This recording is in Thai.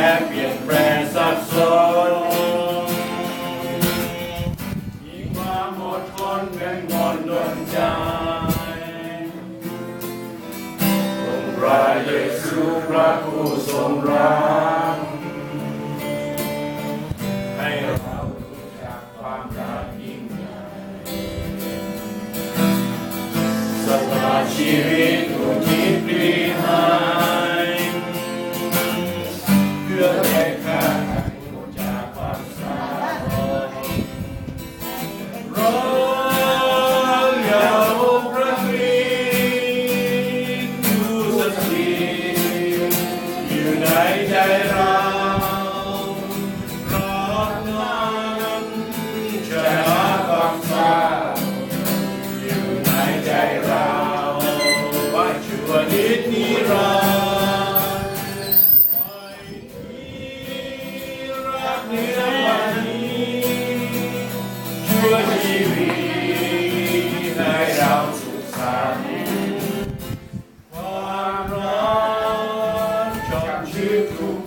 และเปลี่ยนแปลงสับสนยิ่งความหมดคนเป็นงอนดนใจองค์พระเยซูพระผู้ทรงรักให้เรารู้จากความรักยิ่งใหญ่สละชีวิตอุทิศปรีหา กชอบชื่อทุก